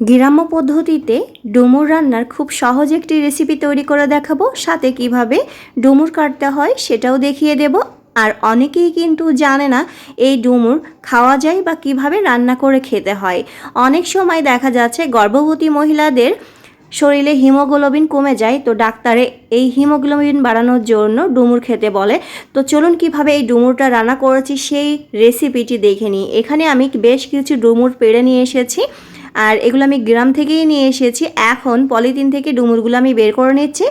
গ্রাম্য পদ্ধতিতে ডুমুর রান্নার খুব সহজ একটি রেসিপি তৈরি করে দেখাবো। সাথে কীভাবে ডুমুর কাটতে হয় সেটাও দেখিয়ে দেব। আর অনেকেই কিন্তু জানে না এই ডুমুর খাওয়া যায় বা কীভাবে রান্না করে খেতে হয়। অনেক সময় দেখা যাচ্ছে গর্ভবতী মহিলাদের শরীরে হিমোগ্লোবিন কমে যায়, তো ডাক্তারে এই হিমোগ্লোবিন বাড়ানোর জন্য ডুমুর খেতে বলে। তো চলুন কীভাবে এই ডুমুরটা রান্না করেছি সেই রেসিপিটি দেখে নিই। এখানে আমি বেশ কিছু ডুমুর পেড়ে নিয়ে এসেছি। আর এগুলো আমি গ্রাম থেকেই নিয়ে এসেছি। এখন পলিথিন থেকে ডুমুরগুলো আমি বের করে নিচ্ছি।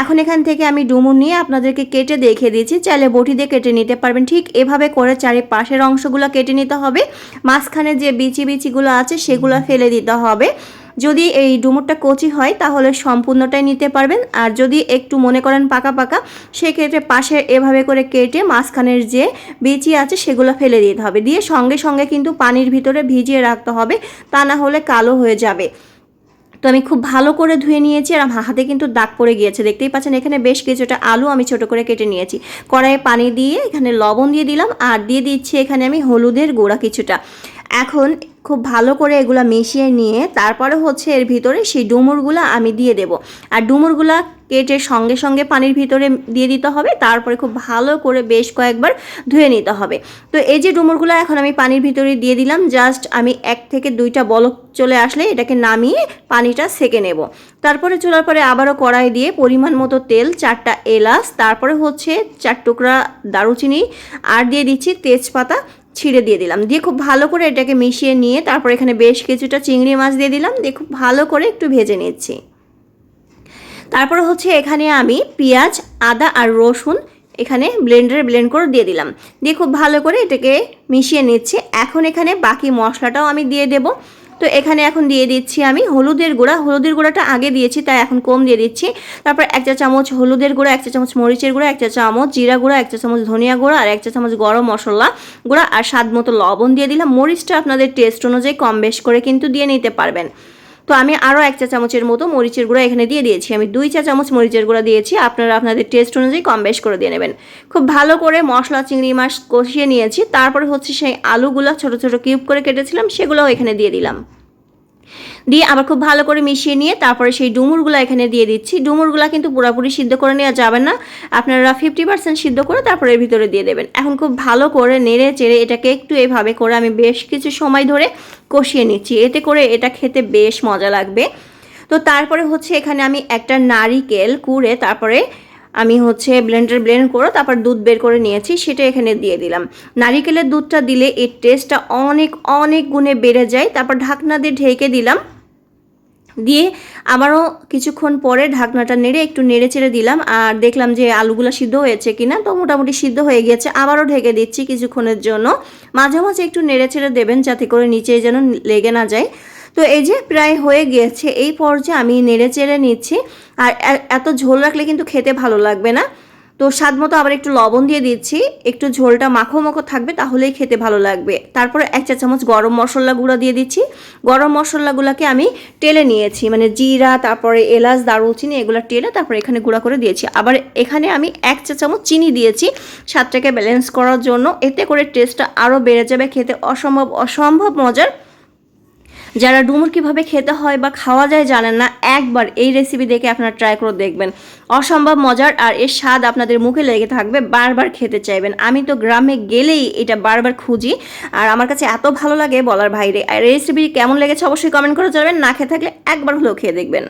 এখন এখান থেকে আমি ডুমুর নিয়ে আপনাদেরকে কেটে দেখে দিয়েছি চাইলে বটি দিয়ে কেটে নিতে পারবেন। ঠিক এভাবে করে চারিপাশের অংশগুলো কেটে নিতে হবে। মাঝখানে যে বিচি বিচিগুলো আছে, সেগুলো ফেলে দিতে হবে। যদি এই ডুমুরটা কচি হয়, তাহলে সম্পূর্ণটাই নিতে পারবেন। আর যদি একটু মনে করেন পাকা পাকা, সেক্ষেত্রে পাশে এভাবে করে কেটে মাঝখানের যে বিচি আছে, সেগুলো ফেলে দিতে হবে। দিয়ে সঙ্গে সঙ্গে কিন্তু পানির ভিতরে ভিজিয়ে রাখতে হবে, তা না হলে কালো হয়ে যাবে। তো আমি খুব ভালো করে ধুয়ে নিয়েছি, আর আমার হাতে কিন্তু দাগ পড়ে গিয়েছে। দেখতেই পাচ্ছেন, এখানে বেশ কিছুটা আলু আমি ছোট করে কেটে নিয়েছি। কড়াইয়ে পানি দিয়ে এখানে লবণ দিয়ে দিলাম, আর দিয়ে দিচ্ছি এখানে আমি হলুদের গোড়া কিছুটা। এখন খুব ভালো করে এগুলো মিশিয়ে নিয়ে তারপরে হচ্ছে এর ভিতরে সেই ডুমুরগুলো আমি দিয়ে দেব। আর ডুমুরগুলা কেটে সঙ্গে সঙ্গে পানির ভিতরে দিয়ে দিতে হবে, তারপরে খুব ভালো করে বেশ কয়েকবার ধুয়ে নিতে হবে। তো এই যে ডুমুরগুলো এখন আমি পানির ভিতরে দিয়ে দিলাম, জাস্ট আমি এক থেকে দুইটা বলক চলে আসলে এটাকে নামিয়ে পানিটা সেকে নেব। তারপরে চলার পরে আবারও কড়াই দিয়ে পরিমাণ মতো তেল, চারটা এলাচ, তারপরে হচ্ছে চার টুকরা দারুচিনি, আর দিয়ে দিচ্ছি তেজপাতা। ছিঁড়ে দিয়ে দিলাম। দিয়ে খুব ভালো করে এটাকে মিশিয়ে নিয়ে তারপর এখানে বেশ কিছুটা চিংড়ি মাছ দিয়ে দিলাম। দিয়ে খুব ভালো করে একটু ভেজে নিচ্ছি। তারপর হচ্ছে এখানে আমি পেঁয়াজ, আদা আর রসুন এখানে ব্লেন্ডারে ব্লেন্ড করে দিয়ে দিলাম। দিয়ে খুব ভালো করে এটাকে মিশিয়ে নিচ্ছে। এখন এখানে বাকি মশলাটাও আমি দিয়ে দেবো। তো এখানে এখন দিয়ে দিচ্ছি আমি হলুদের গুঁড়া। হলুদের গুঁড়াটা আগে দিয়েছি, তাই এখন কম দিয়ে দিচ্ছি। তারপর এক চা চামচ হলুদের গুঁড়া, এক চা চামচ মরিচের গুঁড়া, এক চা চামচ জিরা গুঁড়া, এক চা চামচ ধনিয়া গুঁড়া আর এক চা চামচ গরম মশলা গুঁড়া আর স্বাদ মতো লবণ দিয়ে দিলাম। মরিচটা আপনাদের টেস্ট অনুযায়ী কম বেশ করে কিন্তু দিয়ে নিতে পারবেন। তো আমি আরও এক চা চামচের মতো মরিচের গুঁড়া এখানে দিয়ে দিয়েছি। আমি দুই চা চামচ মরিচের গুঁড়া দিয়েছি, আপনারা আপনাদের টেস্ট অনুযায়ী কম বেশ করে দিয়ে নেবেন। খুব ভালো করে মশলা চিংড়ি মাছ কষিয়ে নিয়েছি, তারপরে হচ্ছে সেই আলুগুলো ছোটো ছোটো কিউব করে কেটেছিলাম, সেগুলোও এখানে দিয়ে দিলাম। দিয়ে আবার খুব ভালো করে মিশিয়ে নিয়ে তারপরে সেই ডুমুরগুলো এখানে দিয়ে দিচ্ছি। ডুমুরগুলো কিন্তু পুরোপুরি সিদ্ধ করে নেওয়া যাবে না। আপনারা ফিফটি পার্সেন্ট সিদ্ধ করে তারপরে এর ভিতরে দিয়ে দেবেন। এখন খুব ভালো করে নেড়ে চেড়ে এটাকে একটু এভাবে করে আমি বেশ কিছু সময় ধরে কষিয়ে নিচ্ছি। এতে করে এটা খেতে বেশ মজা লাগবে। তো তারপরে হচ্ছে এখানে আমি একটা নারিকেল কুড়ে তারপরে আমি হচ্ছে ব্লেন্ডার ব্লেন্ড করে তারপর দুধ বের করে নিয়েছি, সেটা এখানে দিয়ে দিলাম। নারিকেলের দুধটা দিলে এর টেস্টটা অনেক অনেক গুণে বেড়ে যায়। তারপর ঢাকনা দিয়ে ঢেকে দিলাম। দিয়ে আবারও কিছুক্ষণ পরে ঢাকনাটা নেড়ে একটু নেড়ে চেড়ে দিলাম আর দেখলাম যে আলুগুলো সিদ্ধ হয়েছে কিনা, তো মোটামুটি সিদ্ধ হয়ে গেছে আবারও ঢেকে দিচ্ছি কিছুক্ষণের জন্য। মাঝে মাঝে একটু নেড়ে চেড়ে দেবেন যাতে করে নিচে যেন লেগে না যায়। তো এই যে প্রায় হয়ে গিয়েছে, এই পর্যায়ে আমি নেড়ে চেড়ে নিচ্ছি। আর এত ঝোল রাখলে কিন্তু খেতে ভালো লাগবে না। তো স্বাদ মতো আবার একটু লবণ দিয়ে দিচ্ছি। একটু ঝোলটা মাখো মাখো থাকবে, তাহলেই খেতে ভালো লাগবে। তারপরে এক চা চামচ গরম মশলা গুঁড়া দিয়ে দিচ্ছি। গরম মশলাগুলোকে আমি টেলে নিয়েছি মানে জিরা, তারপরে এলাচ, দারুচিনি এগুলো টেলে তারপরে এখানে গুঁড়া করে দিয়েছি। আবার এখানে আমি এক চা চামচ চিনি দিয়েছি। স্বাদটাকে ব্যালেন্স করার জন্য, এতে করে টেস্টটা আরও বেড়ে যাবে, খেতে অসম্ভব অসম্ভব মজার যারা ডুমুর কীভাবে খেতে হয় বা খাওয়া যায় জানেন না, একবার এই রেসিপি দেখে আপনারা ট্রাই করে দেখবেন। অসম্ভব মজার আর এর স্বাদ আপনাদের মুখে লেগে থাকবে, বারবার খেতে চাইবেন। আমি তো গ্রামে গেলেই এটা বারবার খুঁজি, আর আমার কাছে এত ভালো লাগে বলার বাইরে। আর রেসিপি কেমন লেগেছে অবশ্যই কমেন্ট করে জানাবেন, না খেয়ে থাকলে একবার হলেও খেয়ে দেখবেন।